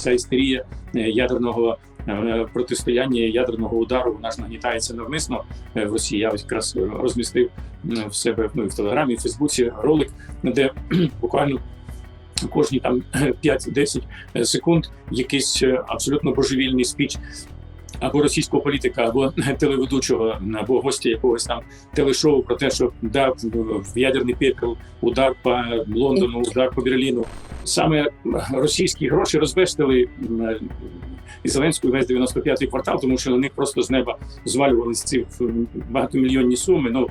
Ця істерія е, ядерного е, протистояння, ядерного удару, вона ж нагнітається навмисно е, в Росії. Я ось якраз розмістив в себе ну, в Телеграмі, і в Фейсбуці ролик, де буквально кожні там 5-10 секунд якийсь абсолютно божевільний спіч або російського політика, або телеведучого, або гостя якогось там телешоу про те, що дав в ядерний пепел удар по Лондону, удар по Берліну. Саме російські гроші розбештили і Зеленську весь 95-й квартал, тому що на них просто з неба звалювалися ці м, багатомільйонні суми. Ну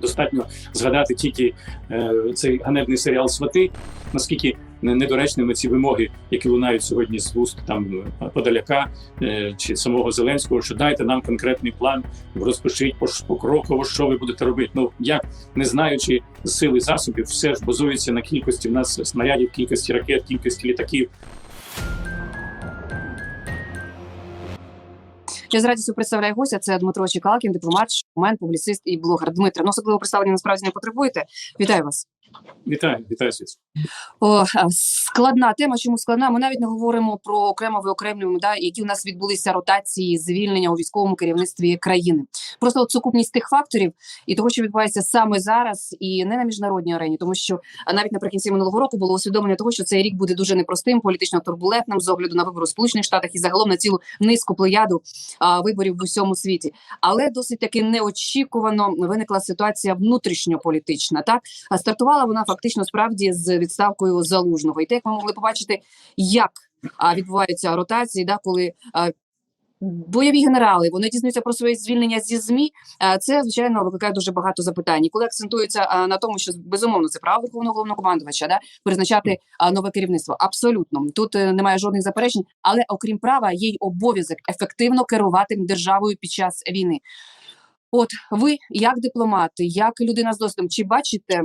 достатньо згадати тільки е, цей ганебний серіал Свати, наскільки не- недоречними ці вимоги, які лунають сьогодні з вуст там Подоляка е, чи самого Зеленського, що дайте нам конкретний план, розпишіть покроково, що ви будете робити. Ну як не знаючи сили засобів, все ж базується на кількості в нас снарядів, кількості ракет, кількості літаків. Я з радістю представляю гостя. Це Дмитро Чекалкін, дипломат, шоумен, публіцист і блогер. Дмитро, ну особливо представлення насправді не потребуєте. Вітаю вас. Вітаю, вітаю світ. О, складна тема. Чому складна? Ми навіть не говоримо про окремо виокремлюємо, да, які у нас відбулися ротації, звільнення у військовому керівництві країни. Просто от сукупність тих факторів і того, що відбувається саме зараз, і не на міжнародній арені, тому що навіть наприкінці минулого року було усвідомлення того, що цей рік буде дуже непростим, політично турбулентним з огляду на вибори у Сполучених Штатах і загалом на цілу низку плеяду а, виборів в усьому світі. Але досить таки неочікувано виникла ситуація внутрішньополітична. Так а стартувала вона фактично справді з відставкою залужного. І те, як ми могли побачити, як відбуваються ротації, да, коли бойові генерали вони дізнаються про своє звільнення зі змі. Це звичайно викликає дуже багато запитань. Коли акцентується на тому, що безумовно це право верховного головнокомандувача, да призначати нове керівництво. Абсолютно тут е, немає жодних заперечень, але окрім права, є й обов'язок ефективно керувати державою під час війни. От ви, як дипломат, як людина з досвідом, чи бачите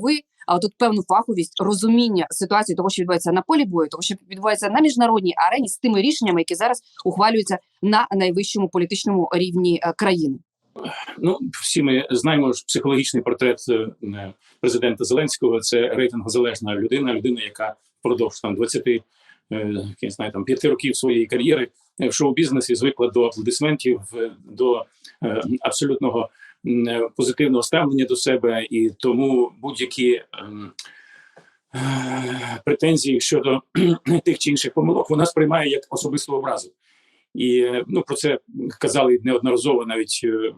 ви тут певну фаховість, розуміння ситуації того, що відбувається на полі бою, того, що відбувається на міжнародній арені з тими рішеннями, які зараз ухвалюються на найвищому політичному рівні е, країни? Ну, всі ми знаємо ж психологічний портрет е, президента Зеленського. Це рейтингозалежна людина, людина, яка впродовж там 20 е, я знаю, там, 5 років своєї кар'єри в шоу-бізнесі звикла до аплодисментів, до абсолютного е, позитивного ставлення до себе, і тому будь-які ем, е, претензії щодо тих чи інших помилок вона сприймає як особисту образу. І е, ну про це казали неодноразово навіть е,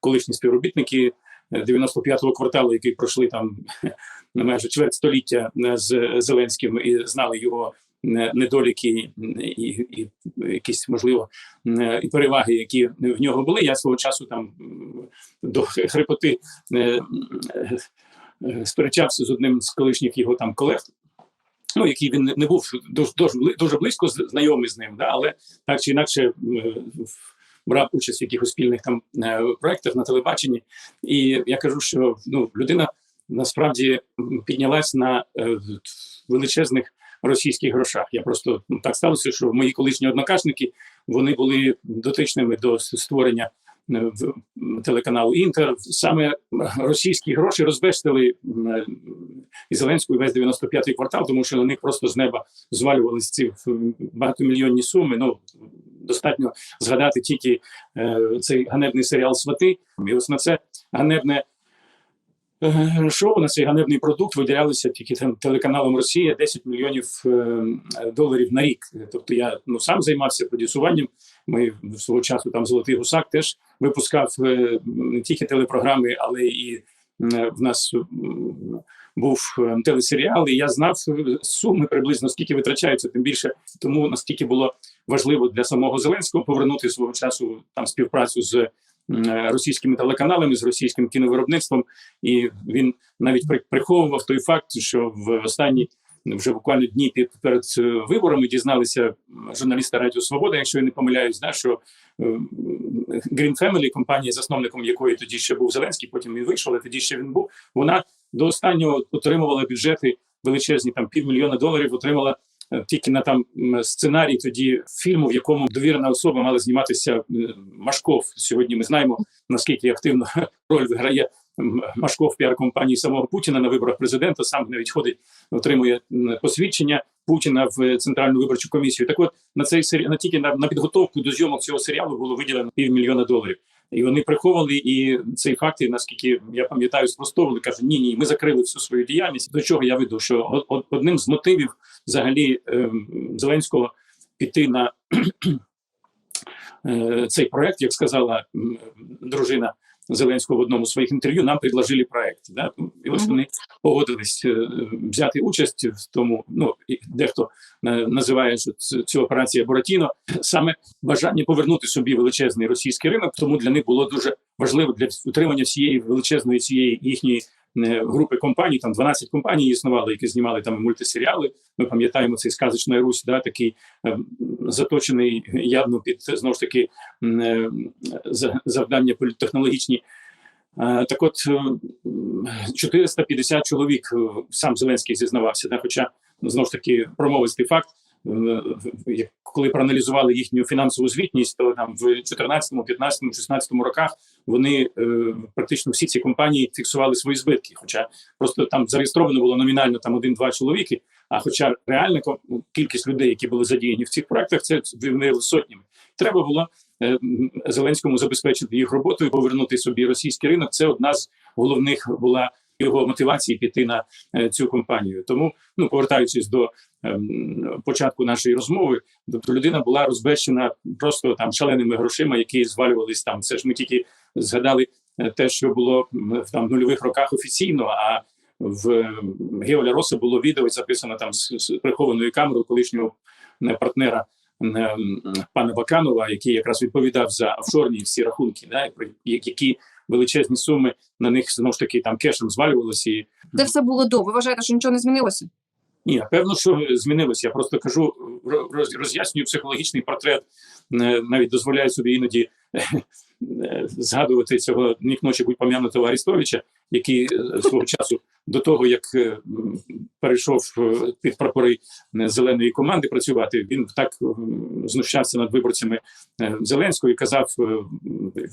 колишні співробітники е, 95-го кварталу, які пройшли там майже чверть століття е, з Зеленським і знали його е, недоліки і, і якісь можливо е, і переваги, які в нього були. Я свого часу там до хрипоти е, е, сперечався з одним з колишніх його там колег. Ну, який він не- був дуже, дуже, близько знайомий з ним, да, але так чи інакше брав участь в якихось спільних там проектах на телебаченні. І я кажу, що ну, людина насправді піднялась на величезних російських грошах. Я просто ну, так сталося, що мої колишні однокашники вони були дотичними до створення е, в- телеканалу Інтер. Саме е, російські гроші розбештили м, е, і Зеленську і весь 95-й квартал, тому що на них просто з неба звалювалися ці багатомільйонні суми. Ну достатньо згадати тільки е, цей ганебний серіал Свати. І ось на це ганебне е, шоу, на цей ганебний продукт виділялися тільки тем- телеканалом Росія 10 мільйонів е, доларів на рік. Тобто я ну сам займався продюсуванням. Ми свого часу там Золотий гусак теж випускав е, не тільки телепрограми, але і е, в нас був е, телесеріал, і я знав е, суми приблизно скільки витрачаються, тим більше тому наскільки було важливо для самого Зеленського повернути свого часу там співпрацю з е, російськими телеканалами, з російським кіновиробництвом, і він навіть при- приховував той факт, що в останні вже буквально дні перед е, виборами дізналися журналісти Радіо Свобода, якщо я не помиляюсь, да, що е, Green Family, компанія, засновником якої тоді ще був Зеленський, потім він вийшов, але тоді ще він був. Вона до останнього отримувала бюджети величезні, там півмільйона доларів отримала е, тільки на там сценарій тоді фільму, в якому довірена особа мала зніматися е, Машков. Сьогодні ми знаємо наскільки активно роль виграє Машков піар-компанії самого Путіна на виборах президента. Сам навіть ходить, отримує посвідчення Путіна в центральну виборчу комісію. Так, от на цей сері... на тільки на, на підготовку до зйомок цього серіалу було виділено півмільйона доларів. І вони приховували і цей факт, і наскільки я пам'ятаю, спростовували. каже: ні, ні, ми закрили всю свою діяльність. До чого я веду? Що од- од- одним з мотивів взагалі ем, Зеленського піти на е, цей проект, як сказала дружина Зеленського в одному з своїх інтерв'ю, нам предложили проект. Да? І ось вони погодились е, взяти участь в тому. Ну і дехто називає що цю операцію Боротіно, саме бажання повернути собі величезний російський ринок. Тому для них було дуже важливо для утримання всієї величезної цієї їхньої групи компаній. Там 12 компаній існували, які знімали там мультисеріали. Ми пам'ятаємо цей сказочна Русь, да, такий е, заточений явно під знову ж таки е, за- завдання політтехнологічні. Е, Так, от е, м, 450 чоловік е, сам Зеленський зізнавався, да, хоча знову ж таки промовистий факт. е, Коли проаналізували їхню фінансову звітність, то там в 14, 15, 16 роках вони е, практично всі ці компанії фіксували свої збитки. Хоча просто там зареєстровано було номінально там один-два чоловіки. А хоча реальна кількість людей, які були задіяні в цих проектах, це виявили сотнями. Треба було е, Зеленському забезпечити їх роботу повернути собі російський ринок. Це одна з головних була його мотивації піти на е, цю компанію. Тому, ну повертаючись до ем, початку нашої розмови, тобто людина була розбещена просто там шаленими грошима, які звалювались там. Це ж ми тільки згадали е, те, що було в там нульових роках офіційно. А в Геоля Роса було відео записано там з, з прихованою камерою колишнього е, партнера ем, пана Баканова, який якраз відповідав за офшорні всі рахунки, да, які величезні суми на них знову ж таки там кешем звалювалося. І Це все було до. Ви вважаєте, що нічого не змінилося? Ні, певно, що змінилося. Я просто кажу, роз- роз'яснюю психологічний портрет. Е, Навіть дозволяю собі іноді е, згадувати цього ні ночі будь пом'янутого Арістовича, який е, свого часу до того, як перейшов під прапори зеленої команди працювати, він так знущався над виборцями Зеленського і казав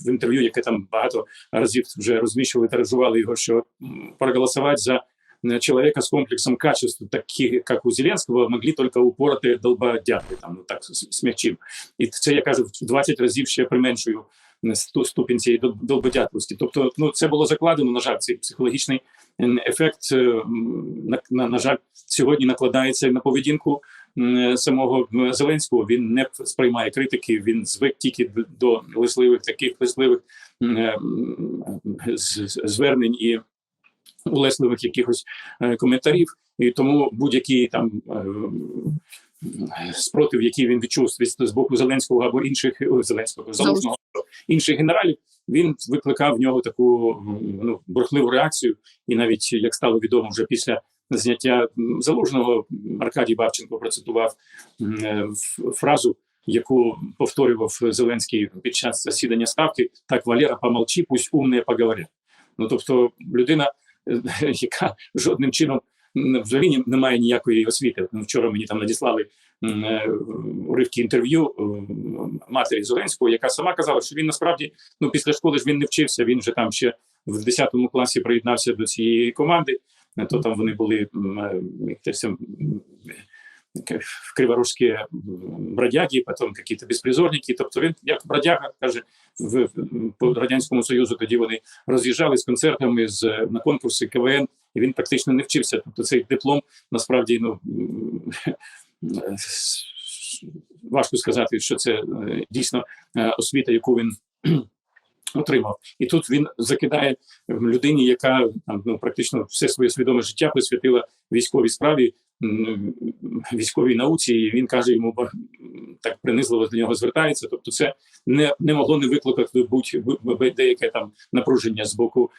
в інтерв'ю, яке там багато разів вже розміщували, тиражували його, що проголосувати за человека с комплексом качеств, таких как у Зеленського, могли тільки упорати долбодяти, там ну так с- смягчив. І це я кажу в 20 разів ще применшую сту- ступінь цієї дол- долбодятлості. Тобто, ну це було закладено. На жаль, цей психологічний ефект е, на, на, на жаль сьогодні накладається на поведінку самого Зеленського. Він не сприймає критики. Він звик тільки до лисливих таких лисливих е, звернень і улесливих якихось е, коментарів, і тому будь-які там е, спротив, який він відчув з боку Зеленського або інших ой, Зеленського залужного інших генералів, він викликав в нього таку ну бурхливу реакцію. І навіть як стало відомо вже після зняття залужного, Аркадій Бабченко процитував е, фразу. Яку повторював Зеленський під час засідання ставки, так Валера, помолчи, пусть умні поговорять. Ну тобто, людина, е, яка жодним чином взагалі не має ніякої освіти. Ну, вчора мені там надіслали е, уривки інтерв'ю е, матері Зеленського, яка сама казала, що він насправді ну після школи ж він не вчився. Він вже там ще в 10 класі приєднався до цієї команди. Е, То там вони були криворожські бродяги, потім якісь безпризорники. Тобто він як бродяга каже в в- по радянському союзу. Тоді вони роз'їжджали з концертами з на конкурси КВН, і він практично не вчився. Тобто цей диплом насправді ну важко сказати, що це е, дійсно е, освіта, яку він отримав. І тут він закидає людині, яка там ну практично все своє свідоме життя присвятила військовій справі. Військовій науці, і він каже йому так принизливо до нього звертається. Тобто, це не, не могло не викликати будь деяке там напруження з боку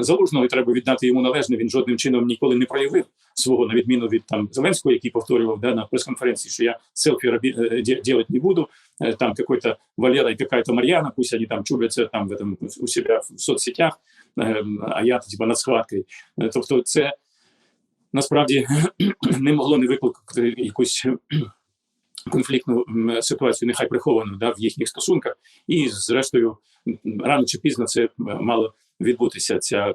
залужного. І треба віддати йому належне. Він жодним чином ніколи не проявив свого, на відміну від там Зеленського, який повторював да, на прес-конференції, що я селфі роби, е, делать не буду. Е, Там какой-то Валера и какая-то Марьяна, пусть они там чубляться там в этом у себя в соцсетях, ем, а я типа над схваткою. Е, Тобто, це насправді не могло не викликати якусь конфліктну ситуацію, нехай приховану да, в їхніх стосунках, і зрештою рано чи пізно це мало відбутися. Ця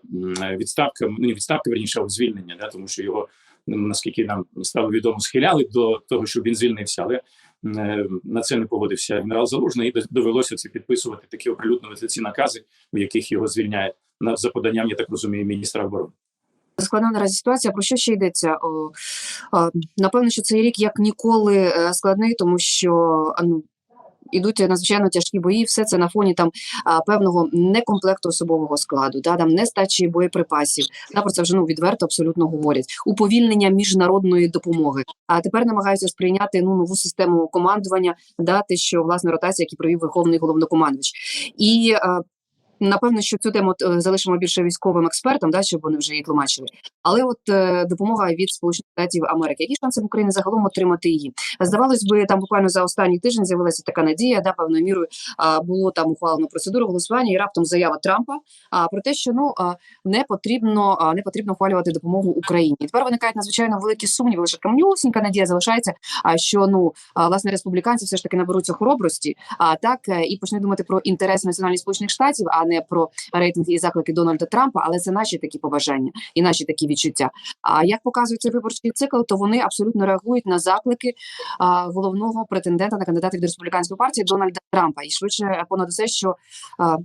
відставка, ну не відставка, верніше, а звільнення, да, тому що його наскільки нам стало відомо, схиляли до того, щоб він звільнився, але е, на це не погодився генерал Залужний, і довелося це підписувати такі оприлюднювати ці накази, в яких його звільняє на за поданням, я так розумію, міністра оборони. Складна наразі ситуація. Про що ще йдеться? Напевно, що цей рік як ніколи е, складний, тому що ну, ідуть надзвичайно тяжкі бої. Все це на фоні там певного некомплекту особового складу, да, там нестачі боєприпасів. Да, про це вже ну відверто абсолютно говорять. Уповільнення міжнародної допомоги. А тепер намагаються сприйняти ну нову систему командування, дати що власне ротація, які провів верховний головнокомандувач. І а, Напевно, що цю тему е, залишимо більше військовим експертам, да, щоб вони вже її тлумачили. Але от е, допомога від Сполучених Штатів Америки. Які шанси в Україні загалом отримати її? Здавалось би, там буквально за останній тиждень з'явилася така надія, да, певною мірою було там ухвалено процедуру голосування, і раптом заява Трампа а, про те, що ну не потрібно не потрібно ухвалювати допомогу Україні. І тепер виникають надзвичайно великі сумніви. Лише така манюсінька надія залишається. А що ну власне республіканці все ж таки наберуться хоробрості, а так е, і почнуть думати про інтерес національних сполучених штатів, а не про рейтинг і заклики Дональда Трампа. Але це наші такі побажання і наші такі відчуття. А як показує цей виборчий цикл, то вони абсолютно реагують на заклики а, головного претендента на кандидата від республіканської партії Дональда Трампа. І швидше понад усе, що а,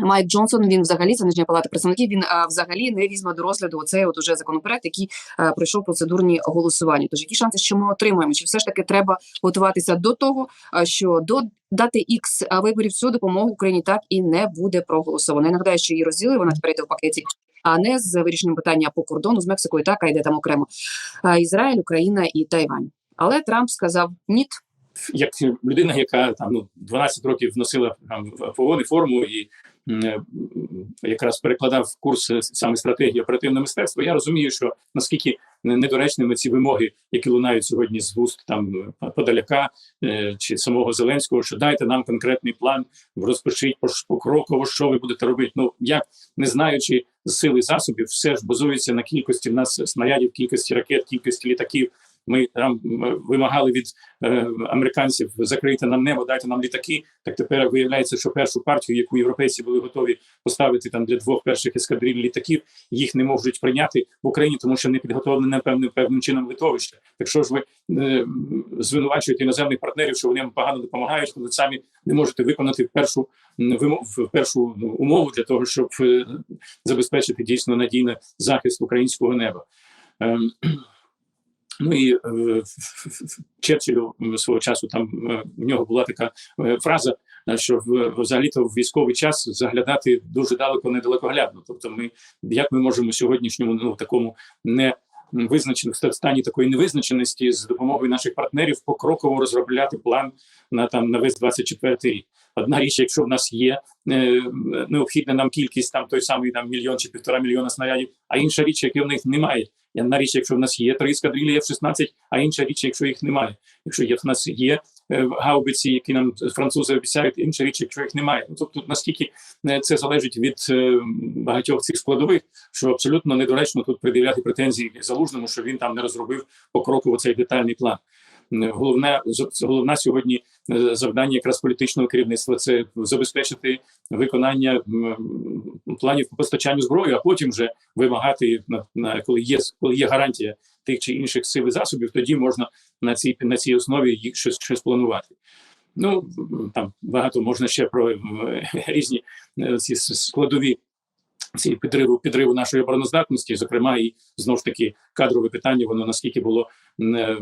Майк Джонсон він взагалі це нижня палата представників. Він а, взагалі не візьме до розгляду оцей от уже законопроект, який а, пройшов процедурні голосування. Тож які шанси, що ми отримаємо? Чи все ж таки треба готуватися до того, а, що до дати X виборів цю допомогу Україні так і не буде проголосовано. Я нагадаю, що її розділили, вона тепер йде в пакеті, а не з вирішенням питання по кордону з Мексикою. Так а йде там окремо а, Ізраїль, Україна і Тайвань. Але Трамп сказав ні. як людина, яка там ну 12 років носила там погони, форму і якраз перекладав курс е, саме стратегії оперативного мистецтва. Я розумію, що наскільки недоречними ці вимоги, які лунають сьогодні з вуст там е, чи самого Зеленського, що дайте нам конкретний план, розпишіть покроково, що ви будете робити. Ну як не знаючи сили засобів, все ж базується на кількості в нас снарядів, кількості ракет, кількості літаків. Ми там вимагали від е, американців закрити нам небо, дайте нам літаки. Так тепер виявляється, що першу партію, яку європейці були готові поставити там для двох перших ескадриль літаків, їх не можуть прийняти в Україні, тому що не підготовлене певним певним чином литовище. Якщо ж ви е, звинувачуєте іноземних партнерів, що вони вам погано допомагають, коли самі не можете виконати першу вимогу, першу ну, умову для того, щоб е, забезпечити дійсно надійний захист українського неба. Ну і е, Черчиллю свого часу там е, в нього була така е, фраза, що взагалі-то в військовий час заглядати дуже далеко недалекоглядно. Тобто, ми як ми можемо сьогоднішньому ну такому не визначених стані такої невизначеності з допомогою наших партнерів покроково розробляти план на там на весь 24 рік. Одна річ, якщо в нас є е, необхідна нам кількість там той самий там мільйон чи півтора мільйона снарядів, а інша річ, якої в них немає. І Одна річ, якщо в нас є три ескадрилі F-16, а інша річ, якщо їх немає. Якщо є в нас є е, гаубиці, які нам французи обіцяють, інша річ, якщо їх немає. Ну тобто наскільки е, це залежить від багатьох цих складових, що абсолютно недоречно тут пред'являти претензії залужному, що він там не розробив покроково цей детальний план. Е, Головне головна сьогодні е, завдання якраз політичного керівництва це забезпечити виконання планів по постачанню зброї, а потім вже вимагати на, на коли є коли є гарантія тих чи інших сил і засобів, тоді можна на цій на цій основі їх щось щось планувати. Ну там багато можна ще про різні е, ці складові ці підриву підриву нашої обороноздатності, зокрема, і знову ж таки кадрове питання, воно наскільки було е,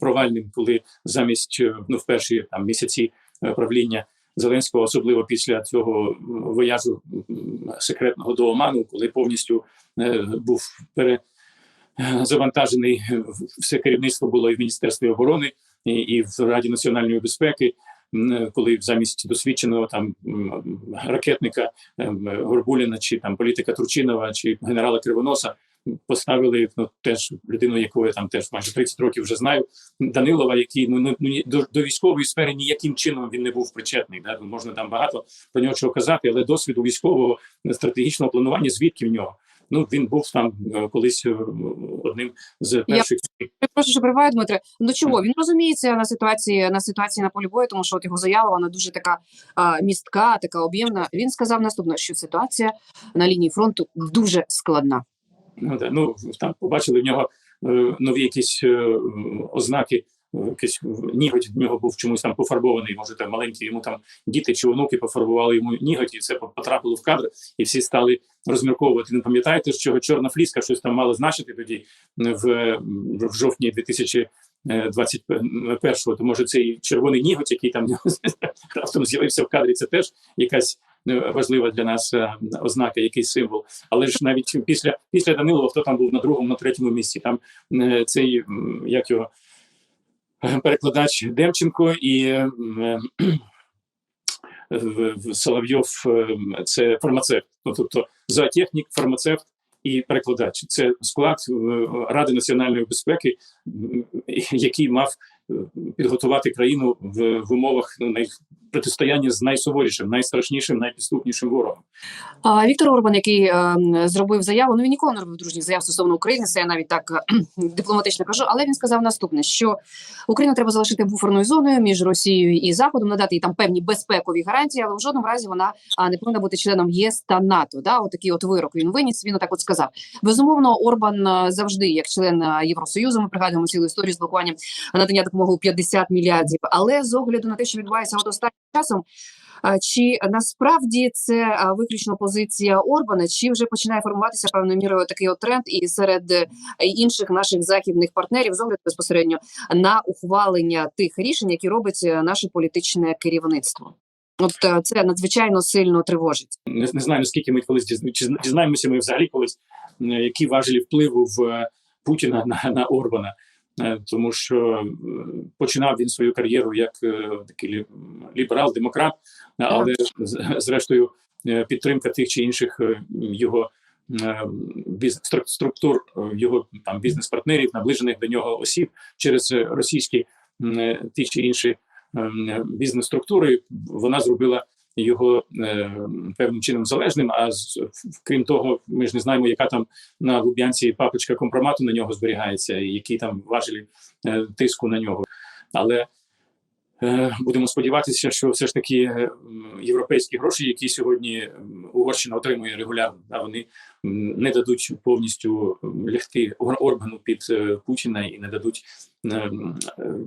провальним, коли замість е, ну в перші там місяці е, правління Зеленського, особливо після цього вояжу секретного до Оману, коли повністю був пере завантажений все керівництво було і в міністерстві оборони, і, і в Раді національної безпеки. Коли замість досвідченого там ракетника ем, Горбуліна чи там політика Турчинова чи генерала Кривоноса поставили ну теж людину, яку я там теж майже 30 років вже знаю, Данилова, який ну, ну до, до військової сфери ніяким чином він не був причетний. Да? Ну, Можна там багато про нього чого казати, але досвіду військового стратегічного планування звідки в нього? Ну він був там е, колись е, одним з перших. Прошу, що перебуваю, Дмитре. Ну чого він розуміється на ситуації на ситуації на полі бою, тому що от його заява вона дуже така а, містка, така об'ємна. Він сказав наступне, що ситуація на лінії фронту дуже складна. Ну, да, ну там побачили в нього е, нові якісь е, ознаки. Якийсь ніготь в нього був чомусь там пофарбований. Може, там маленькі йому там діти чи онуки пофарбували йому ніготь, і це потрапило в кадр, і всі стали розмірковувати. Не пам'ятаєте, що чорна фліска щось там мала значити тоді в, в жовтні 2021-го. То може цей червоний ніготь, який там раптом з'явився в кадрі, це теж якась е, важлива для нас е, ознака, якийсь символ. Але ж навіть після після Данилова, хто там був на другому, на третьому місці, там е, цей як його перекладач Демченко і е, Соловйов е, це фармацевт. Ну, тобто зоотехнік, фармацевт і перекладач. Це склад е, Ради національної безпеки, який мав підготувати країну в, в умовах ну, най- протистояння з найсуворішим, найстрашнішим, найпідступнішим ворогом. А Віктор Орбан, який е, зробив заяву, ну він ніколи не робив дружніх заяв стосовно України. Це я навіть так е, дипломатично кажу. Але він сказав наступне: що Україну треба залишити буферною зоною між Росією і Заходом, надати їй там певні безпекові гарантії, але в жодному разі вона не повинна бути членом ЄС та НАТО. Да, отакий от вирок він виніс. Він так от сказав. Безумовно, Орбан е, завжди, як член е, Євросоюзу, ми пригадуємо цілу історію з блокуванням надання допомоги у 50 мільярдів. Але з огляду на те, що відбувається от останнім часом. Чи насправді це виключно позиція Орбана, чи вже починає формуватися певною мірою такий от тренд і серед е, інших наших західних партнерів з огляду безпосередньо на ухвалення тих рішень, які робить е, наше політичне керівництво? От е, це надзвичайно сильно тривожить. Не, не знаю, наскільки ми колись дізнаємося ми взагалі колись, які важелі впливу в Путіна на, на Орбана. Е, Тому що е, починав він свою кар'єру як е, такий ліберал-демократ, але зрештою підтримка тих чи інших його структур, його там бізнес-партнерів, наближених до нього осіб через російські ті чи інші е, бізнес-структури, вона зробила його е, певним чином залежним. А з, крім того, ми ж не знаємо, яка там на Луб'янці папочка компромату на нього зберігається, і які там важелі е, тиску на нього. Але е, будемо сподіватися, що все ж таки європейські гроші, які сьогодні Угорщина отримує регулярно, а вони не дадуть повністю лягти Ор- Орбану під Путіна і не дадуть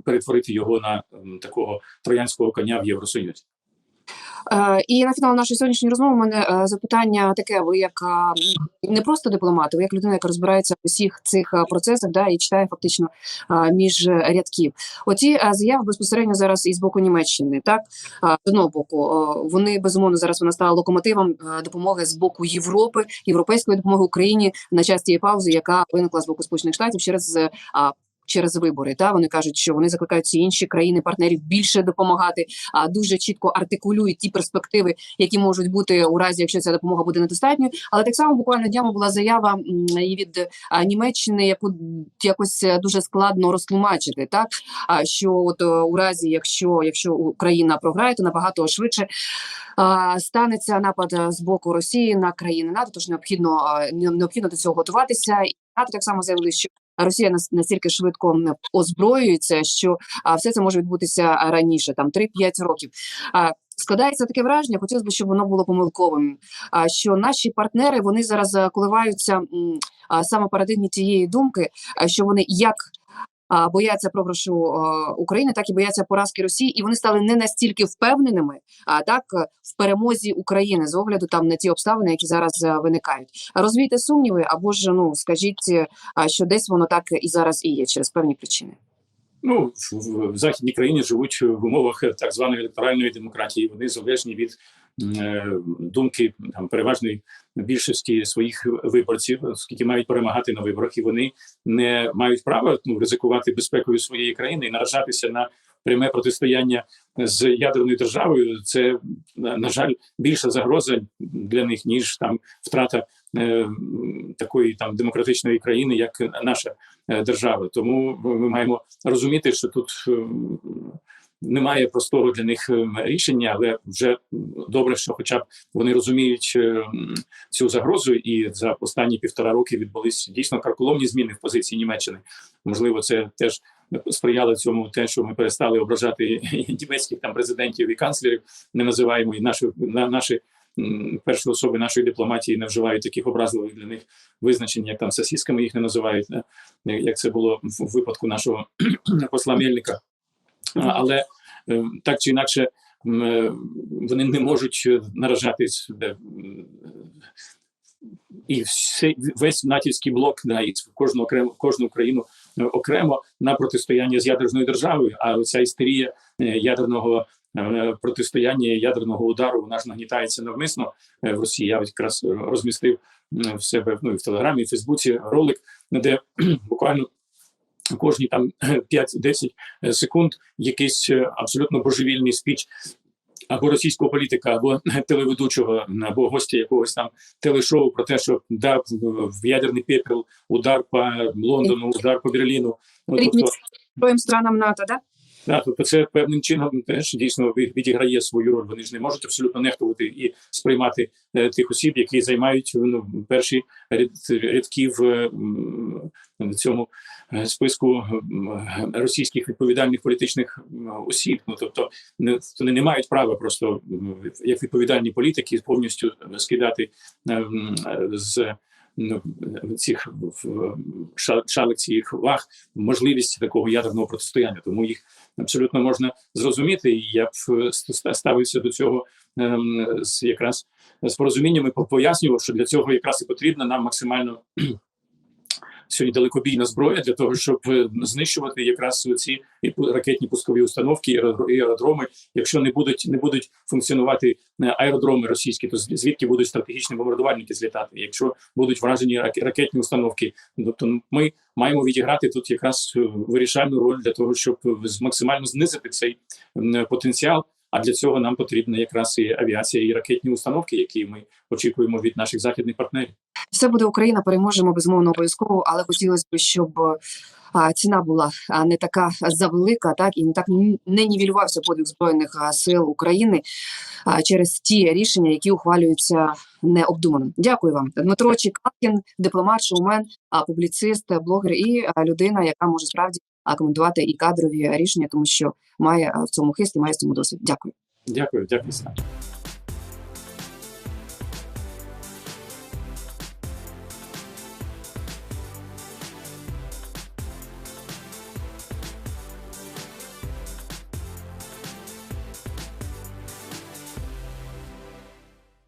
перетворити його на такого троянського коня в Євросоюзі. Е, і на фінал нашої сьогоднішньої розмови у мене е, запитання таке: ви як е, не просто дипломат, ви як людина, яка розбирається в усіх цих процесах, да і читає фактично між рядків. Оці заяви безпосередньо зараз із боку Німеччини, так з одного боку, вони безумовно зараз вона стала локомотивом допомоги з боку Європи, європейської допомоги Україні на час тієї паузи, яка виникла з боку Сполучених Штатів через через вибори. Та вони кажуть, що вони закликають всі інші країни партнерів більше допомагати, а дуже чітко артикулюють ті перспективи, які можуть бути у разі, якщо ця допомога буде недостатньою. Але так само буквально днями була заява і від Німеччини, яку якось дуже складно розтлумачити, так що от у разі, якщо якщо Україна програє, то набагато швидше. Станеться напад з боку Росії на країни НАТО, тож необхідно необхідно до цього готуватися. І НАТО так само заявили, що Росія нас- настільки швидко озброюється, що все це може відбутися раніше, там 3-5 років. Складається таке враження, хотілося б, щоб воно було помилковим. Що наші партнери вони зараз коливаються саме парадигмі тієї думки, що вони як. Бояться програшу України, так і бояться поразки Росії, і вони стали не настільки впевненими, а так е, в перемозі України з огляду там на ті обставини, які зараз е, виникають. Розвійте сумніви, або ж ну скажіть, е, що десь воно так і зараз і є через певні причини. Ну, в, західній країні живуть в умовах так званої електоральної демократії. Вони залежні від думки там переважної більшості своїх виборців, оскільки мають перемагати на виборах, і вони не мають права ну, ризикувати безпекою своєї країни і наражатися на пряме протистояння з ядерною державою. Це на жаль більша загроза для них ніж там втрата е, такої там демократичної країни, як наша е, держава. Тому ми маємо розуміти, що тут немає простого для них ем, рішення, але вже добре, що, хоча б вони розуміють ем, цю загрозу, і за останні півтора роки відбулись дійсно карколомні зміни в позиції Німеччини. Можливо, це теж сприяло цьому, те, що ми перестали ображати німецьких там президентів і канцлерів, не називаємо і наші на наші. Перші особи нашої дипломатії не вживають таких образливих для них визначень, як там сосісками їх не називають, як це було в випадку нашого посла Мельника. Але е, так чи інакше е, вони не можуть е, наражатись і все, весь натівський блок да, і кожну окрему кожну країну окремо на протистояння з ядерною державою. А оця істерія ядерного протистояння ядерного удару вона ж нагнітається навмисно в Росії. Я якраз розмістив в себе ну, і в Телеграмі, і в Фейсбуці ролик, де буквально кожні там 5-10 секунд якийсь е, абсолютно божевільний спіч або російського політика, або телеведучого, або гостя якогось там телешоу про те, що дав в ядерний пепел удар по Лондону, удар по Берліну. Ну, тобто, странам НАТО, да? Да, тобто це певним чином теж дійсно від- відіграє свою роль. Вони ж не можуть абсолютно нехтувати і сприймати е, тих осіб, які займають ну, перші ряд, рядки в е, цьому е, списку російських відповідальних політичних осіб. Ну тобто не вони не мають права просто як відповідальні політики повністю скидати е, з. Ну, Цих шалик цих ваг можливість такого ядерного протистояння, тому їх абсолютно можна зрозуміти. І я б е, ставився до цього ем, з якраз з порозумінням і пояснював, що для цього якраз і потрібна нам максимально сьогодні далекобійна зброя для того, щоб е, знищувати якраз ці ракетні пускові установки і аеродроми. Якщо не будуть не будуть функціонувати е, аеродроми російські, то звідки будуть стратегічні бомбардувальники злітати? Якщо будуть вражені рак- ракетні установки, тобто ми маємо відіграти тут якраз е, вирішальну роль для того, щоб максимально знизити цей потенціал. А для цього нам потрібна якраз і авіація, і ракетні установки, які ми очікуємо від наших західних партнерів. Все буде Україна, переможемо безумовно обов'язково, але хотілося б, щоб ціна була не така завелика, так і не так не нівелювався подвиг збройних сил України через ті рішення, які ухвалюються необдумано. Дякую вам, Дмитро Чекалкін, дипломат, шоумен, публіцист, блогер і людина, яка може справді коментувати і кадрові рішення, тому що має в цьому хист і має в цьому досвід. Дякую. Дякую, дякую.